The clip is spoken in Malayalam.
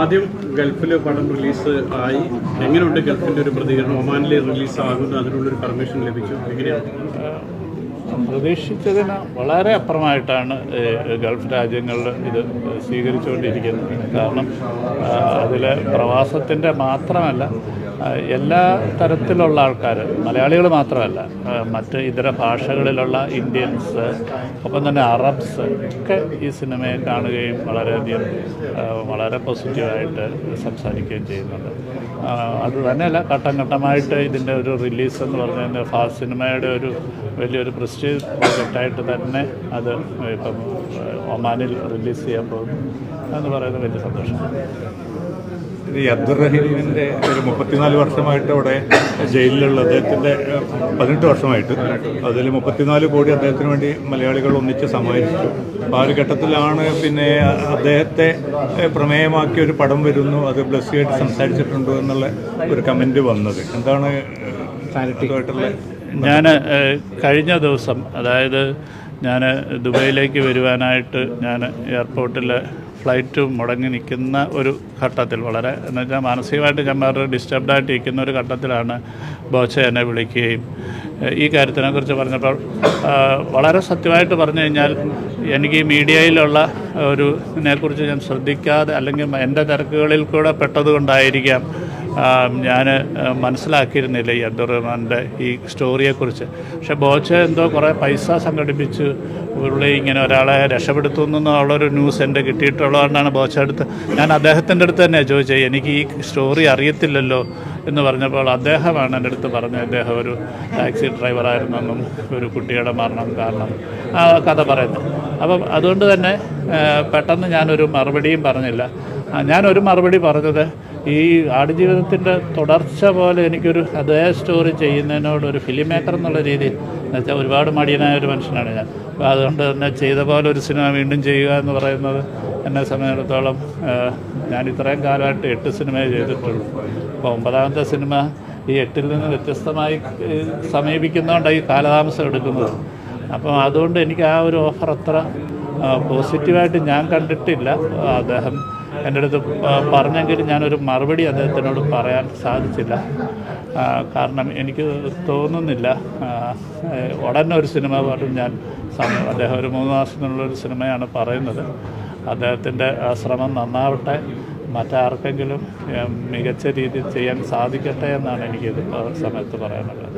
ആദ്യം ഗൾഫിൽ പടം റിലീസ് ആയി. എങ്ങനെയുണ്ട് ഗൾഫിന്റെ ഒരു പ്രതികരണം? ഒമാനിലെ റിലീസ് ആകുന്നു അതിനുള്ളൊരു പെർമിഷൻ ലഭിച്ചു. എങ്ങനെയാണ് പ്രതീക്ഷിച്ചതിന് വളരെ അപ്പുറമായിട്ടാണ് ഗൾഫ് രാജ്യങ്ങളിൽ ഇത് സ്വീകരിച്ചുകൊണ്ടിരിക്കുന്നത്. കാരണം അതിലെ പ്രവാസത്തിന്റെ മാത്രമല്ല എല്ലാ തരത്തിലുള്ള ആൾക്കാർ മലയാളികൾ മാത്രമല്ല മറ്റ് ഇതര ഭാഷകളിലുള്ള ഇന്ത്യൻസ് ഒപ്പം തന്നെ അറബ്സ് ഒക്കെ ഈ സിനിമയെ കാണുകയും വളരെയധികം വളരെ പോസിറ്റീവായിട്ട് സംസാരിക്കുകയും ചെയ്യുന്നുണ്ട്. അത് തന്നെയല്ല ഘട്ടം ഘട്ടമായിട്ട് ഇതിന്റെ ഒരു റിലീസ് എന്ന് പറഞ്ഞാൽ ഫാസ്റ്റ് സിനിമയുടെ ഒരു വലിയൊരു പ്രസ്റ്റീജ് പ്രോജക്റ്റായിട്ട് തന്നെ അത് ഇപ്പം ഒമാനിൽ റിലീസ് ചെയ്യാൻ പോകുന്നു. എന്ന് പറയുന്നത് വലിയ സന്തോഷം ഈ അബ്ദുറഹീമിന്റെ ഒരു മുപ്പത്തിനാല് വർഷമായിട്ട് അവിടെ ജയിലിലുള്ള അദ്ദേഹത്തിന്റെ പതിനെട്ട് വർഷമായിട്ട് അതിൽ മുപ്പത്തിനാല് കോടി അദ്ദേഹത്തിന് വേണ്ടി മലയാളികൾ ഒന്നിച്ച് സമാഹരിച്ചു. അപ്പോൾ ആ ഒരു ഘട്ടത്തിലാണ് പിന്നെ അദ്ദേഹത്തെ പ്രമേയമാക്കി ഒരു പടം വരുന്നു. അത് ബ്ലസ്സിയായിട്ട് സംസാരിച്ചിട്ടുണ്ട് എന്നുള്ള ഒരു കമന്റ് വന്നത്. എന്താണ് അതുമായിട്ടുള്ള ഞാൻ കഴിഞ്ഞ ദിവസം അതായത് ഞാൻ ദുബായിലേക്ക് വരുവാനായിട്ട് ഞാൻ എയർപോർട്ടിൽ ഫ്ലൈറ്റ് മുടങ്ങി നിൽക്കുന്ന ഒരു ഘട്ടത്തിൽ വളരെ എന്ന് വെച്ചാൽ മാനസികമായിട്ട് വേറെ ഡിസ്റ്റർബ്ഡായിട്ട് ഇരിക്കുന്ന ഒരു ഘട്ടത്തിലാണ് ബോച്ച എന്നെ വിളിക്കുകയും. ഈ കാര്യത്തിനെക്കുറിച്ച് പറഞ്ഞപ്പോൾ വളരെ സത്യമായിട്ട് പറഞ്ഞു കഴിഞ്ഞാൽ എനിക്ക് മീഡിയയിലുള്ള ഒരു ഇതിനെക്കുറിച്ച് ഞാൻ ശ്രദ്ധിക്കാതെ അല്ലെങ്കിൽ എന്റെ തിരക്കുകളിൽ കൂടെ പെട്ടതുകൊണ്ടായിരിക്കാം ഞാൻ മനസ്സിലാക്കിയിരുന്നില്ല ഈ അബ്ദുറഹ്മാന്റെ ഈ സ്റ്റോറിയെക്കുറിച്ച്. പക്ഷേ ബോച്ച എന്തോ കുറേ പൈസ സംഘടിപ്പിച്ച്. പുള്ളി ഇങ്ങനെ ഒരാളെ രക്ഷപ്പെടുത്തുന്നുള്ള ന്യൂസ് എന്റെ കിട്ടിയിട്ടുള്ളതുകൊണ്ടാണ് ബോച്ച അടുത്ത്. ഞാൻ അദ്ദേഹത്തിന്റെ അടുത്ത് തന്നെ ചോദിച്ചത് എനിക്ക് ഈ സ്റ്റോറി അറിയത്തില്ലല്ലോ എന്ന് പറഞ്ഞപ്പോൾ അദ്ദേഹമാണ് എന്റെ അടുത്ത് പറഞ്ഞത്. അദ്ദേഹം ഒരു ടാക്സി ഡ്രൈവറായിരുന്നെന്നും ഒരു കുട്ടിയുടെ മരണം കാരണം. ആ കഥ പറയുന്നു. അപ്പം അതുകൊണ്ട് തന്നെ പെട്ടെന്ന് ഞാനൊരു മറുപടിയും പറഞ്ഞില്ല. ഞാൻ ഞാനൊരു മറുപടി പറഞ്ഞത് ഈ ആടുജീവിതത്തിന്റെ തുടർച്ച പോലെ എനിക്കൊരു അതേ സ്റ്റോറി ചെയ്യുന്നതിനോട് ഒരു ഫിലിം മേക്കർ എന്നുള്ള രീതിയിൽ എന്നുവെച്ചാൽ ഒരുപാട് മടിയനായ ഒരു മനുഷ്യനാണ് ഞാൻ. അപ്പോൾ അതുകൊണ്ട് തന്നെ ചെയ്ത പോലെ ഒരു സിനിമ വീണ്ടും ചെയ്യുക എന്ന് പറയുന്നത് എന്നെ സംബന്ധിച്ചിടത്തോളം ഞാൻ ഇത്രയും കാലമായിട്ട് എട്ട് സിനിമയെ ചെയ്തിട്ടുള്ളൂ. അപ്പോൾ ഒമ്പതാമത്തെ സിനിമ ഈ എട്ടിൽ നിന്ന് വ്യത്യസ്തമായി സമീപിക്കുന്നതുകൊണ്ടാണ് ഈ കാലതാമസം എടുക്കുന്നത്. അപ്പം അതുകൊണ്ട് എനിക്ക് ആ ഒരു ഓഫർ അത്ര പോസിറ്റീവായിട്ട് ഞാൻ കണ്ടിട്ടില്ല. അദ്ദേഹം എന്റെ അടുത്ത് പറഞ്ഞെങ്കിലും ഞാനൊരു മറുപടി അദ്ദേഹത്തിനോട് പറയാൻ സാധിച്ചില്ല. കാരണം എനിക്ക് തോന്നുന്നില്ല ഉടനെ ഒരു സിനിമ പാട്ടും ഞാൻ സമയം അദ്ദേഹം ഒരു മൂന്ന് മാസത്തിനുള്ളൊരു സിനിമയാണ് പറയുന്നത്. അദ്ദേഹത്തിന്റെ ശ്രമം നന്നാവട്ടെ മറ്റാർക്കെങ്കിലും മികച്ച രീതിയിൽ ചെയ്യാൻ സാധിക്കട്ടെ എന്നാണ് എനിക്കിത് സമയത്ത് പറയാനുള്ളത്.